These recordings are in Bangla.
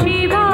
शिवा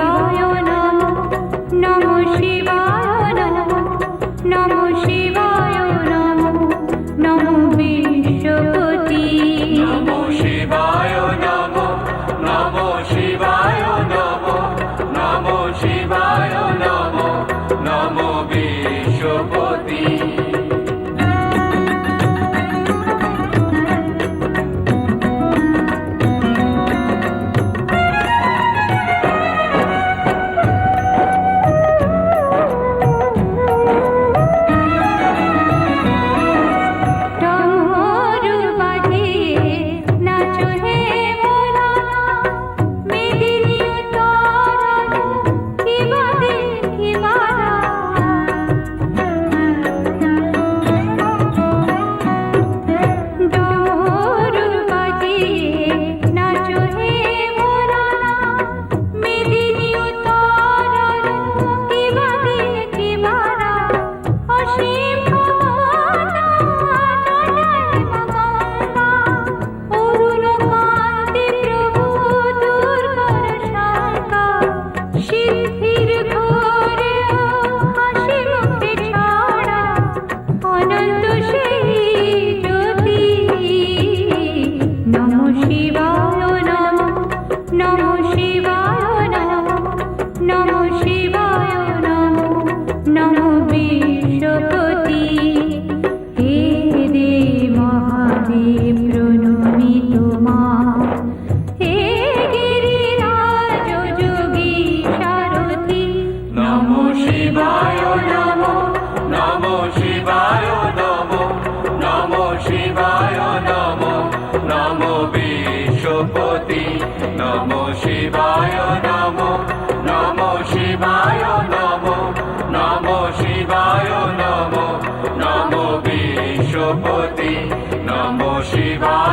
所有。wonder. শক্তি নম শিবায় নম নম শিবায় নম নম শিবায় নম নম বিশ্বপতি নম শিবায়